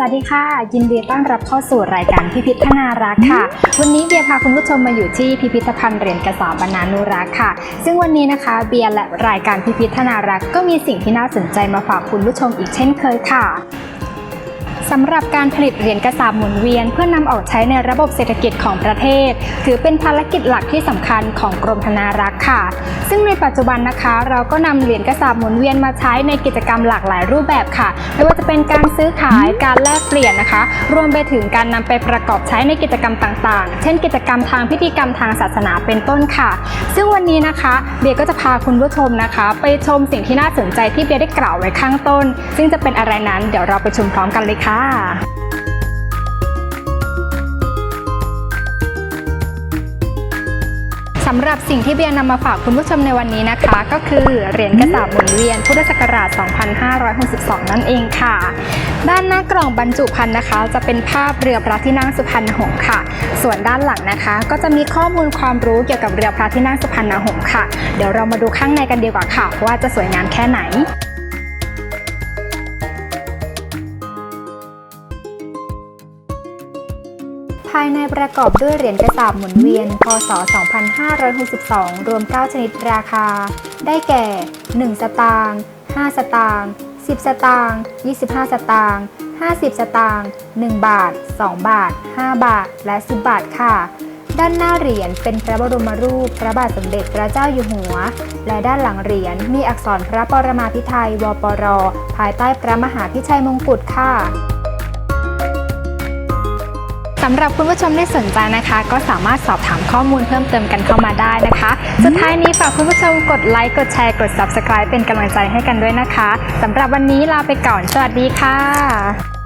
วัสดีค่ะ ยินดีต้อนรับเข้าสู่รายการพิพิธนารักษ์ค่ะ วันนี้เบียร์พาคุณผู้ชมมาอยู่ที่พิพิธภัณฑ์เหรียญกระสาบรรณานุรักษ์ค่ะ ซึ่งวันนี้นะคะเบียร์และรายการพิพิธนารักษ์ก็มีสิ่งที่น่าสนใจมาฝากคุณผู้ชมอีกเช่นเคยค่ะ สำหรับการผลิตเหรียญกระสาบหมุนเวียน เพื่อนำออกใช้ในระบบเศรษฐกิจของประเทศ ถือเป็นภารกิจหลักที่สำคัญของกรมธนารักษ์ค่ะ ซึ่งในปัจจุบันนะคะ เราก็นำเหรียญกระสาบหมุนเวียนมาใช้ในกิจกรรมหลากหลายรูปแบบค่ะไม่ว่าจะเป็นการซื้อขายการแลกเปลี่ยนนะคะ รวมไปถึงการนำไปประกอบใช้ในกิจกรรมต่างๆ เช่น กิจกรรมทางพิธีกรรมทางศาสนาเป็นต้นค่ะ ซึ่งวันนี้นะคะเบียร์ก็จะพาคุณผู้ชมนะคะ ไปชมสิ่งที่น่าสนใจที่เบียร์ได้กล่าวไว้ข้างต้น ซึ่งจะเป็นอะไรนั้นเดี๋ยวเราไปชมพร้อมกันเลยค่ะค่ะ สำหรับสิ่งที่เบียร์นำมาฝากคุณผู้ชมในวันนี้นะคะ ก็คือเหรียญกระสาบหมุนเวียนพุทธศักราช 2562 นั่นเองค่ะ ด้านหน้ากล่องบรรจุภัณฑ์นะคะ จะเป็นภาพเรือพระที่นั่งสุพรรณหงส์ค่ะ ส่วนด้านหลังนะคะ ก็จะมีข้อมูลความรู้เกี่ยวกับเรือพระที่นั่งสุพรรณหงส์ค่ะ เดี๋ยวเรามาดูข้างในกันดีกว่าค่ะว่าจะสวยงามแค่ไหน ภายในประกอบด้วยเหรียญกระสาบหมุนเวียน พศ 2562 รวม 9 ชนิดราคา ได้แก่ 1 สตางค์ 5 สตางค์ 10 สตางค์ 25 สตางค์ 50 สตางค์ 1 บาท 2 บาท 5 บาท และ 10 บาทค่ะ ด้านหน้าเหรียญเป็นพระบรมรูป พระบาทสมเด็จพระเจ้าอยู่หัว และด้านหลังเหรียญมีอักษรพระปรมาภิไธยวปร ภายใต้พระมหาพิชัยมงกุฎค่ะ สำหรับคุณผู้ชมที่สนใจนะคะ ก็สามารถสอบถามข้อมูลเพิ่มเติมกันเข้ามาได้นะคะ สุดท้ายนี้ฝากคุณผู้ชมกดไลค์กดแชร์กด Subscribe เป็นกำลังใจให้กันด้วยนะคะสำหรับวันนี้ลาไปก่อน สวัสดีค่ะ